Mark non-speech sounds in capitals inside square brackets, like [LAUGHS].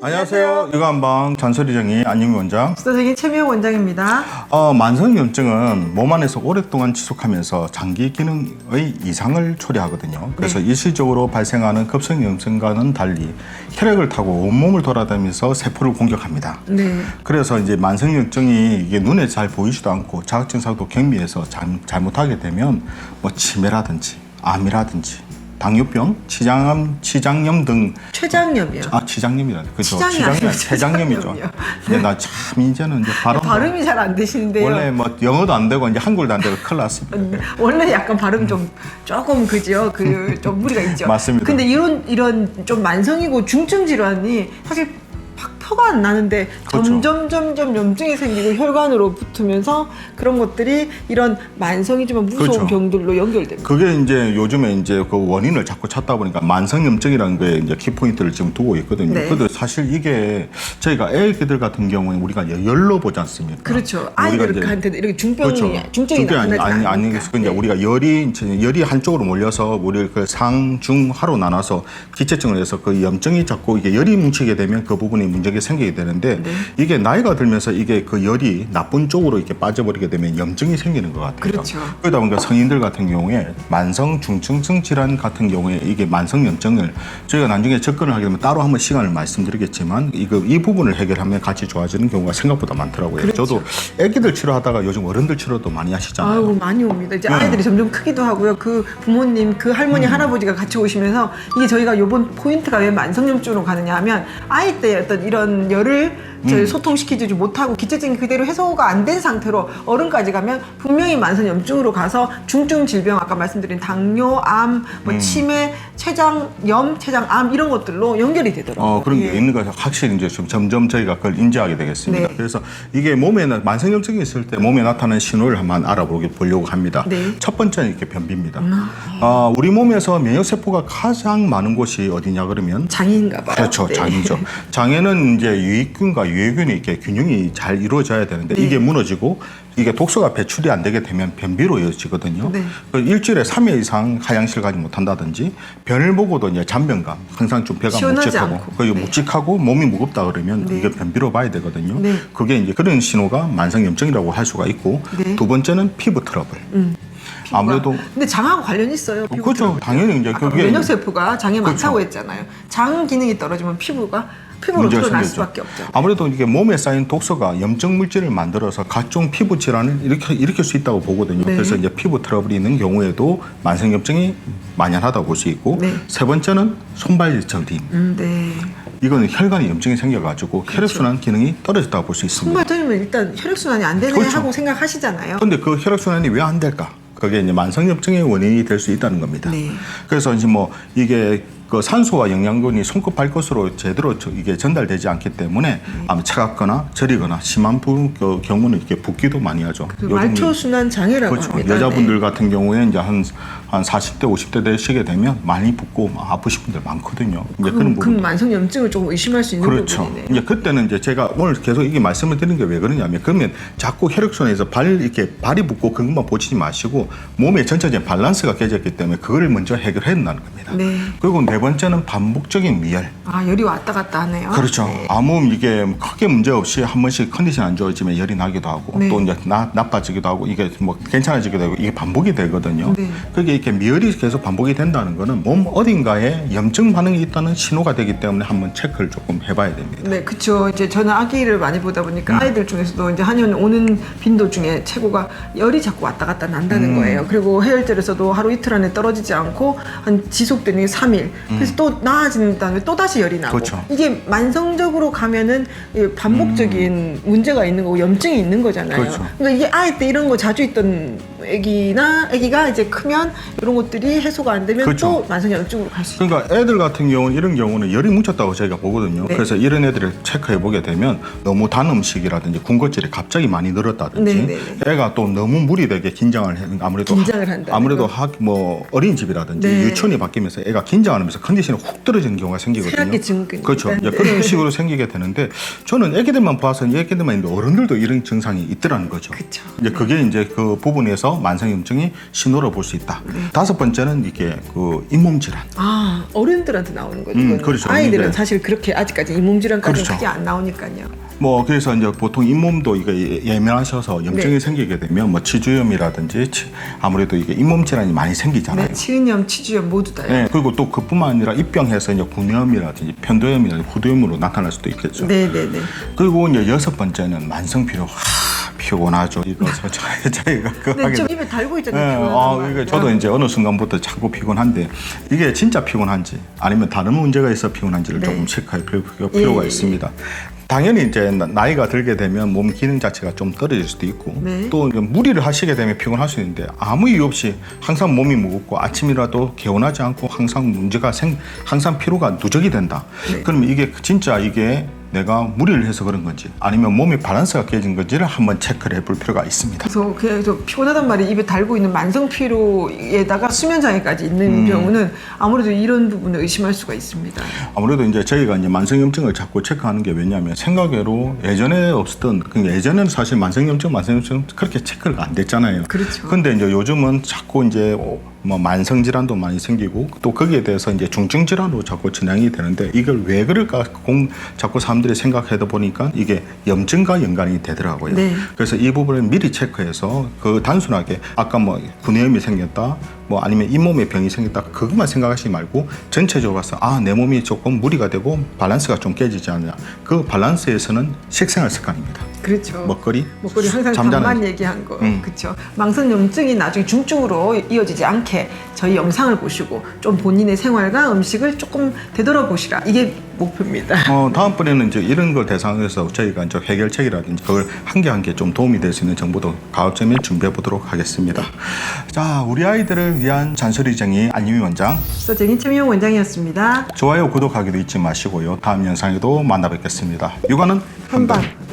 안녕하세요. 유관방 잔소리정의 안영미 원장. 선생님 최미영 원장입니다. 어, 만성염증은 몸 안에서 오랫동안 지속하면서 장기 기능의 이상을 초래하거든요. 그래서 일시적으로 발생하는 급성염증과는 달리 혈액을 타고 온몸을 돌아다니면서 세포를 공격합니다. 네. 그래서 이제 만성염증이 이게 눈에 잘 보이지도 않고 자극증상도 경미해서 잘, 잘못하게 되면 뭐 치매라든지 암이라든지 당뇨병, 치장암, 치장염 등 췌장염이요. 아 치장염이라 그죠 치장이 치장염 췌장염이죠. 췌장염이요. 근데 나 참 이제는 이제 발음 발음이 잘 안 되시는데요. 원래 뭐 영어도 안 되고 이제 한글도 안 되고 큰일 났습니다. 음, 원래 약간 발음 좀 조금 그죠 그 [LAUGHS] 좀 무리가 있죠. 맞습니다. 근데 이런 이런 좀 만성이고 중증 질환이 사실 팍 표가 안 나는데 그렇죠. 점점 점점 염증이 생기고 혈관으로 붙으면서 그런 것들이 이런 만성이지만 무서운 그렇죠. 병들로 연결됩니다. 그게 이제 요즘에 이제 그 원인을 자꾸 찾다 보니까 만성 염증이라는 거에 이제 키포인트를 지금 두고 있거든요. 네. 근데 사실 이게 저희가 애기들 같은 경우에 우리가 열로 보지 않습니까? 그렇죠. 아이들한테는 이렇게 중병이 그렇죠. 중증이 중증이 아니, 나타나지 아니, 않으니까. 아니겠어. 이제 네. 우리가 열이 이제 열이 한쪽으로 몰려서 우리 그 상, 중, 하로 나눠서 기체증을 해서 그 염증이 자꾸 이게 열이 뭉치게 되면 그 부분이 문제가 생기게 되는데 네. 이게 나이가 들면서 이게 그 열이 나쁜 쪽으로 이렇게 빠져버리게 되면 염증이 생기는 것 같아요. 그렇죠. 그러다 보니까 성인들 같은 경우에 만성 중증성 질환 같은 경우에 이게 만성 염증을 저희가 나중에 접근을 하게 되면 따로 한번 시간을 말씀드리겠지만 이거 이 부분을 해결하면 같이 좋아지는 경우가 생각보다 많더라고요. 그렇죠. 저도 애기들 치료하다가 요즘 어른들 치료도 많이 하시잖아요. 아이고 많이 옵니다. 이제 네. 아이들이 점점 크기도 하고요. 그 부모님, 그 할머니, 음. 할아버지가 같이 오시면서 이게 저희가 요번 포인트가 왜 만성염증으로 가느냐 하면 아이 때 어떤 이런 열을 저희 음. 소통시키지 못하고 기체증이 그대로 해소가 안 된 상태로 어른까지 가면 분명히 만성염증으로 가서 중증 질병 아까 말씀드린 당뇨, 암, 뭐 음. 치매, 췌장염, 췌장암 이런 것들로 연결이 되더라고요. 어, 그런 게 예. 있는 거 확실히 이제 좀 점점 저희가 그걸 인지하게 되겠습니다. 네. 그래서 이게 몸에 나- 만성염증이 있을 때 몸에 나타나는 신호를 한번 알아보게 보려고 합니다. 네. 음. 첫 번째는 이렇게 변비입니다. 아, 우리 몸에서 면역 세포가 가장 많은 곳이 어디냐 그러면 장인가 봐요. 그렇죠. 네. 장이죠. [LAUGHS] 장에는 이제 유익균과 유해균이 이렇게 균형이 잘 이루어져야 되는데 네. 이게 무너지고 이게 독소가 배출이 안 되게 되면 변비로 이어지거든요. 네. 그 일주일에 3회 이상 화장실 가지 못한다든지 변을 보고도 이제 잔변감, 항상 좀 배가 묵직하고. 그 네. 묵직하고 몸이 무겁다 그러면 네. 이게 변비로 봐야 되거든요. 네. 그게 이제 그런 신호가 만성염증이라고 할 수가 있고 네. 두 번째는 피부 트러블. 음. 아무래도 근데 장하고 관련 있어요. 그렇죠. 당연히 이제 그게 면역 세포가 장에 그렇죠. 많다고 했잖아요. 장 기능이 떨어지면 피부가 피부로 드러날. 수밖에 없죠. 아무래도 이게 몸에 쌓인 독소가 염증 물질을 만들어서 각종 피부 질환을 일으켜, 일으킬 수 있다고 보거든요. 네. 그래서 이제 피부 트러블이 있는 경우에도 만성염증이 만연하다고 볼 수 있고 네. 세 번째는 손발 저림. 음, 네. 이거는 혈관에 염증이 생겨가지고 혈액순환 기능이 떨어졌다고 볼 수 있습니다. 손발 떨리면 일단 혈액순환이 안 되네 그렇죠. 하고 생각하시잖아요. 근데 그 혈액순환이 왜 안 될까? 그게 이제 만성염증의 원인이 될 수 있다는 겁니다. 네. 그래서 이제 뭐 이게 그 산소와 영양분이 손끝 발끝으로 제대로 저- 이게 전달되지 않기 때문에 네. 아마 차갑거나 저리거나 심한 부, 그 경우는 이렇게 붓기도 많이 하죠. 그 요즘 말초 순환 장애라고 그렇죠. 합니다. 여자분들 네. 같은 경우에 이제 한, 한 40대, 50대 되시게 되면 많이 붓고 막 아프신 분들 많거든요. 이제 그럼, 그런 부분. 그럼 만성염증을 조금 의심할 수 있는 그렇죠. 부분이네요. 이제 그때는 이제 제가 오늘 계속 이게 말씀을 드리는 게 왜 그러냐면 그러면 자꾸 혈액순환에서 발 이렇게 발이 붓고 그것만 보시지 마시고 몸의 전체적인 밸런스가 깨졌기 때문에 그거를 먼저 해결해야 된다는 겁니다. 네. 그리고 네 번째는 반복적인 미열. 아 열이 왔다 갔다 하네요. 그렇죠. 네. 아무 이게 크게 문제 없이 한 번씩 컨디션 안 좋아지면 열이 나기도 하고 네. 또 이제 나, 나빠지기도 하고 이게 뭐 괜찮아지기도 하고 이게 반복이 되거든요. 네. 그게 이렇게 미열이 계속 반복이 된다는 거는 몸 어딘가에 염증 반응이 있다는 신호가 되기 때문에 한번 체크를 조금 해봐야 됩니다. 네, 그렇죠. 이제 저는 아기를 많이 보다 보니까 음. 아이들 중에서도 이제 한의원 오는 빈도 중에 최고가 열이 자꾸 왔다 갔다 난다는 음. 거예요. 그리고 해열제에서도 하루 이틀 안에 떨어지지 않고 한 지속되는 게 3일. 그래서 또 나아지는 다음에 또 다시 열이 나고. 음. 그렇죠. 이게 만성적으로 가면은 이 반복적인 문제가 있는 거고 염증이 있는 거잖아요. 음. 그렇죠. 그러니까 이게 아이 때 이런 거 자주 있던 애기나 애기가 이제 크면 이런 것들이 해소가 안 되면 그렇죠. 또 만성염증으로 갈 수 있어요. 그러니까 애들 같은 경우는 이런 경우는 열이 뭉쳤다고 저희가 보거든요. 네. 그래서 이런 애들을 체크해 보게 되면 너무 단 음식이라든지 군것질이 갑자기 많이 늘었다든지 네, 네, 애가 또 너무 무리 되게 긴장을 해 아무래도 긴장을 한다는 아무래도 거. 학뭐 어린이집이라든지 네. 유치원이 바뀌면서 애가 긴장하면서 컨디션이 훅 떨어지는 경우가 생기거든요. 증후군이 그렇죠. 네. 그런 식으로 생기게 되는데 저는 애기들만 봐서 애기들만 있는데 어른들도 이런 증상이 있더라는 거죠. 그쵸. 이제 그게 이제 그 부분에서 만성염증이 신호를 볼수 있다. 다섯 번째는 이게 그 잇몸 질환. 아 어른들한테 나오는 거죠. 음, 이거는. 그렇죠. 아이들은 근데- 사실 그렇게 아직까지 이몸질환까지 그렇죠. 크게 안 나오니까요. 뭐 그래서 이제 보통 잇몸도 이게 예민하셔서 염증이 네. 생기게 되면 뭐 치주염이라든지 치- 아무래도 이게 잇몸 질환이 많이 생기잖아요. 네, 치은염, 치주염 모두 다요. 네, 그리고 또 그뿐만 아니라 입병해서 이제 구내염이라든지 편도염이라든지 후두염으로 나타날 수도 있겠죠. 네, 네, 네. 그리고 이제 여섯 번째는 만성 피로. 하, 피곤하죠. 이거 저- 저- [LAUGHS] 저희가 그좀 돼- 입에 달고 예, 있잖아요. 아, 피곤하다는 이게 말. 저도 이제 어느 순간부터 자꾸 피곤한데 이게 진짜 피곤한지 아니면 다른 문제가 있어 피곤한지를 네. 조금 체크할 필요- 필요가 예, 예, 있습니다. 당연히 이제 나- 나이가 들게 되면 몸 기능 자체가 좀 떨어질 수도 있고 네. 또 이제 무리를 하시게 되면 피곤할 수 있는데 아무 이유 없이 항상 몸이 무겁고 아침이라도 개운하지 않고 항상 문제가 생 항상 피로가 누적이 된다. 네. 그러면 이게 진짜 이게 내가 무리를 해서 그런 건지 아니면 몸의 밸런스가 깨진 건지를 한번 체크를 해볼 필요가 있습니다. 그래서 그래서 피곤하단 말이 입에 달고 있는 만성 피로에다가 수면 장애까지 있는 음. 경우는 아무래도 이런 부분을 의심할 수가 있습니다. 아무래도 이제 저희가 이제 만성 염증을 자꾸 체크하는 게 왜냐하면 생각외로 예전에 없었던 그 예전에는 사실 만성염증 만성염증 그렇게 체크가 안 됐잖아요. 그렇죠. 근데 이제 요즘은 자꾸 이제 뭐 만성 질환도 많이 생기고 또 거기에 대해서 이제 중증 질환으로 자꾸 진행이 되는데 이걸 왜 그럴까 공 자꾸 사람들이 생각하다 보니까 이게 염증과 연관이 되더라고요. 네. 그래서 이 부분을 미리 체크해서 그 단순하게 아까 뭐 구내염이 생겼다 뭐 아니면 잇몸에 병이 생겼다 그것만 생각하시지 말고 전체적으로 봐서 아 내 몸이 조금 무리가 되고 밸런스가 좀 깨지지 않냐 그 밸런스에서는 식생활 습관입니다 그렇죠. 먹거리 먹거리 항상 잠만 얘기한 거 음. 그렇죠. 망성염증이 나중에 중증으로 이어지지 않게 저희 영상을 보시고 좀 본인의 생활과 음식을 조금 되돌아보시라 이게 목표입니다. 어, 다음번에는 이제 이런 걸 대상으로 저희가 이제 해결책이라든지 그걸 한 개 한 개 좀 도움이 될 수 있는 정보도 가급적이면 준비해 보도록 하겠습니다. 자, 우리 아이들을 위한 잔소리쟁이 안유미 원장. 서정인 최미용 원장이었습니다. 좋아요, 구독하기도 잊지 마시고요. 다음 영상에도 만나 뵙겠습니다. 육아는. 한방.